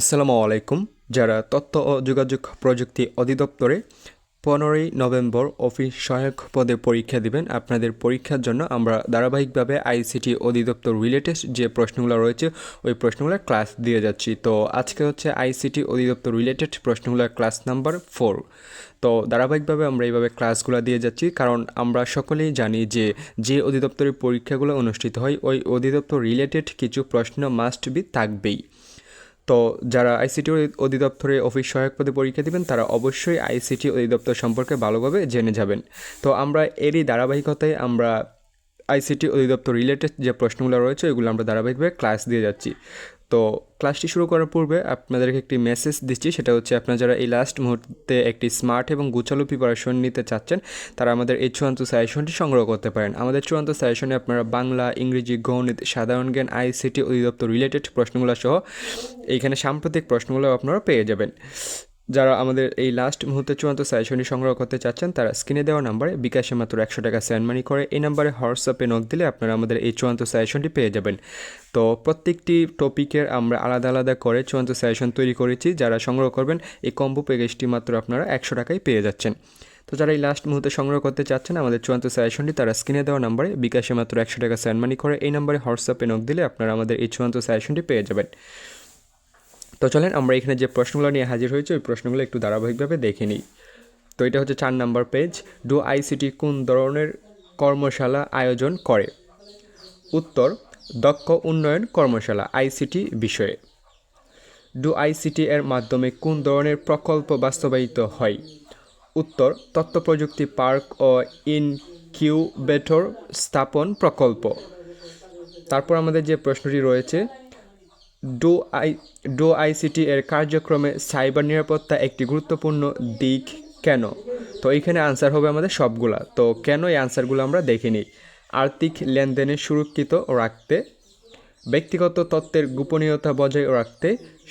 আসসালামু আলাইকুম। যারা তথ্য ও যোগাযোগ প্রযুক্তি অধিদপ্তরে পনেরোই নভেম্বর অফিস সহায়ক পদে পরীক্ষা দিবেন, আপনাদের পরীক্ষার জন্য আমরা ধারাবাহিকভাবে আইসিটি অধিদপ্তর রিলেটেড যে প্রশ্নগুলো রয়েছে, ওই প্রশ্নগুলোর ক্লাস দিয়ে যাচ্ছি। তো আজকে হচ্ছে আইসিটি অধিদপ্তর রিলেটেড প্রশ্নগুলোর ক্লাস নাম্বার ফোর। তো ধারাবাহিকভাবে আমরা এইভাবে ক্লাসগুলো দিয়ে যাচ্ছি, কারণ আমরা সকলেই জানি যে যে অধিদপ্তরের পরীক্ষাগুলো অনুষ্ঠিত হয়, ওই অধিদপ্তর রিলেটেড কিছু প্রশ্ন মাস্ট বি থাকবেই। তো যারা আইসিটি অধিদপ্তরে অফিস সহায়ক পদে পরীক্ষা দেবেন, তারা অবশ্যই আইসিটি অধিদপ্তর সম্পর্কে ভালোভাবে জেনে যাবেন। তো আমরা এরই ধারাবাহিকতায় আমরা আইসিটি অধিদপ্তর রিলেটেড যে প্রশ্নগুলো রয়েছে, ওইগুলো আমরা ধারাবাহিকভাবে ক্লাস দিয়ে যাচ্ছি। তো ক্লাসটি শুরু করার পূর্বে আপনাদেরকে একটি মেসেজ দিচ্ছি, সেটা হচ্ছে আপনারা যারা এই লাস্ট মুহূর্তে একটি স্মার্ট এবং গুছালো প্রিপারেশন নিতে চাচ্ছেন, তারা আমাদের এই চূড়ান্ত সাজেশনটি সংগ্রহ করতে পারেন। আমাদের চূড়ান্ত সাজেশনে আপনারা বাংলা, ইংরেজি, গণিত, সাধারণ জ্ঞান আইসিটি অধিদপ্তর রিলেটেড প্রশ্নগুলো সহ, এইখানে সাম্প্রতিক প্রশ্নগুলো আপনারা পেয়ে যাবেন। যারা আমাদের এই লাস্ট মুহূর্তে চূড়ান্ত সাজেশনটি সংগ্রহ করতে চাচ্ছেন, তারা স্ক্রিনে দেওয়া নাম্বারে বিকাশে মাত্র একশো টাকা সেন্ড মানি করে এই নাম্বারে হোয়াটসঅ্যাপে নক দিলে আপনারা আমাদের এই চূড়ান্ত সাজেশনটি পেয়ে যাবেন। তো প্রত্যেকটি টপিকের আমরা আলাদা আলাদা করে চূড়ান্ত সাজেশন তৈরি করেছি, যারা সংগ্রহ করবেন, এই কম্বো প্যাকেজটি মাত্র আপনারা একশো টাকায় পেয়ে যাচ্ছেন। তো যারা এই লাস্ট মুহূর্তে সংগ্রহ করতে চাচ্ছেন, আমাদের চূড়ান্ত সাজেশনটি তারা স্ক্রিনে দেওয়া নাম্বারে বিকাশে মাত্র একশো টাকা সেন্ড মানি করে এই নাম্বারে হোয়াটসঅ্যাপে নক দিলে আপনারা আমাদের এই চূড়ান্ত সাজেশনটি পেয়ে যাবেন। তো চলেন আমরা এখানে যে প্রশ্নগুলো নিয়ে হাজির হয়েছে, ওই প্রশ্নগুলো একটু ধারাবাহিকভাবে দেখে নিই। তো এটা হচ্ছে চার নাম্বার পেজ। ডু আইসিটি কোন ধরনের কর্মশালা আয়োজন করে? উত্তর, দক্ষ উন্নয়ন কর্মশালা আইসিটি বিষয়ে। ডু আইসিটি এর মাধ্যমে কোন ধরনের প্রকল্প বাস্তবায়িত হয়? উত্তর, তথ্য প্রযুক্তি পার্ক ও ইনকিউবেটর স্থাপন প্রকল্প। তারপর আমাদের যে প্রশ্নটি রয়েছে ডো আই, ডো আইসিটি এর কার্যক্রমে সাইবার নিরাপত্তা একটি গুরুত্বপূর্ণ দিক কেন? তো এইখানে আনসার হবে আমাদের সবগুলা। তো কেন এই আনসারগুলো আমরা দেখে নিই আর্থিক লেনদেনে সুরক্ষিত রাখতে, ব্যক্তিগত তত্ত্বের গোপনীয়তা বজায় রাখতে,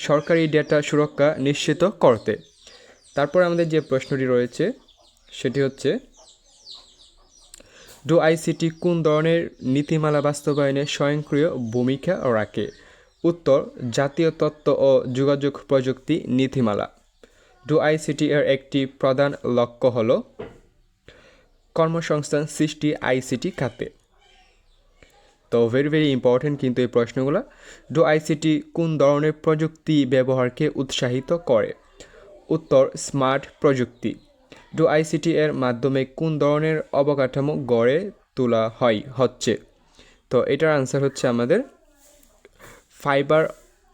সরকারি ডেটা সুরক্ষা নিশ্চিত করতে। তারপর আমাদের যে প্রশ্নটি রয়েছে, সেটি হচ্ছে, ডো আইসিটি কোন ধরনের নীতিমালা বাস্তবায়নে স্বয়ংক্রিয় ভূমিকা রাখে? উত্তর, জাতীয় তত্ত্ব ও যোগাযোগ প্রযুক্তি নীতিমালা। ডু আইসিটি এর একটি প্রধান লক্ষ্য হল কর্মসংস্থান সৃষ্টি আইসিটি খাতে। তো ভেরি ভেরি ইম্পর্টেন্ট কিন্তু এই প্রশ্নগুলো ডু আইসিটি কোন ধরনের প্রযুক্তি ব্যবহারকে উৎসাহিত করে? উত্তর, স্মার্ট প্রযুক্তি। ডু আইসিটি এর মাধ্যমে কোন ধরনের অবকাঠামো গড়ে তোলা হয় হচ্ছে? তো এটার আনসার হচ্ছে আমাদের ফাইবার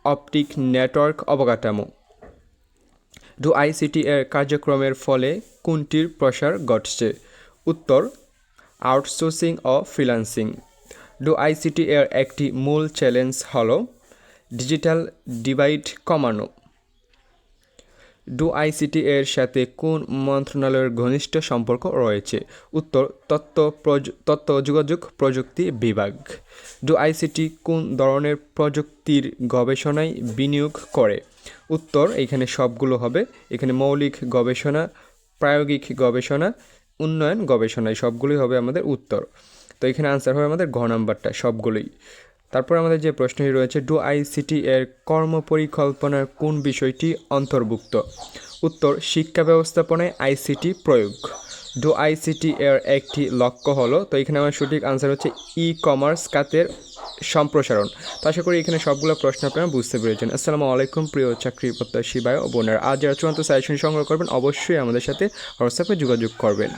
অপটিক নেটওয়ার্ক অবকাঠামো। ডু আইসিটি এর কার্যক্রমের ফলে কোনটির প্রসার ঘটছে? উত্তর, আউটসোর্সিং ও ফ্রিলান্সিং ডু আইসিটি এর একটি মূল চ্যালেঞ্জ হল ডিজিটাল ডিভাইড কমানো। ডু আইসিটি এর সাথে কোন মন্ত্রণালয়ের ঘনিষ্ঠ সম্পর্ক রয়েছে? উত্তর তথ্য তথ্য যোগাযোগ প্রযুক্তি বিভাগ। ডু আইসিটি কোন ধরনের প্রযুক্তির গবেষণায় বিনিয়োগ করে? উত্তর, এখানে সবগুলো হবে। এখানে মৌলিক গবেষণা, প্রায়োগিক গবেষণা, উন্নয়ন গবেষণায় সবগুলোই হবে আমাদের উত্তর। তো এখানে আনসার হবে আমাদের ঘ নাম্বারটা সবগুলোই। তারপর আমাদের যে প্রশ্নটি রয়েছে ডু আইসিটি এর কর্মপরিকল্পনার কোন বিষয়টি অন্তর্ভুক্ত? উত্তর, শিক্ষা ব্যবস্থাপনায় আইসিটি প্রয়োগ। ডু আইসিটি এর একটি লক্ষ্য হলো? তো এখানে আমার সঠিক আনসার হচ্ছে ই কমার্স খাতের সম্প্রসারণ। তো আশা করি এখানে সবগুলো প্রশ্ন আপনারা বুঝতে পেরেছেন। আসসালামু আলাইকুম, প্রিয় চাকরি প্রত্যাশী ভাই ও বোনের। আজ যারা চূড়ান্ত সাজেশন সংগ্রহ করবেন, অবশ্যই আমাদের সাথে হোয়াটসঅ্যাপে যোগাযোগ করবেন।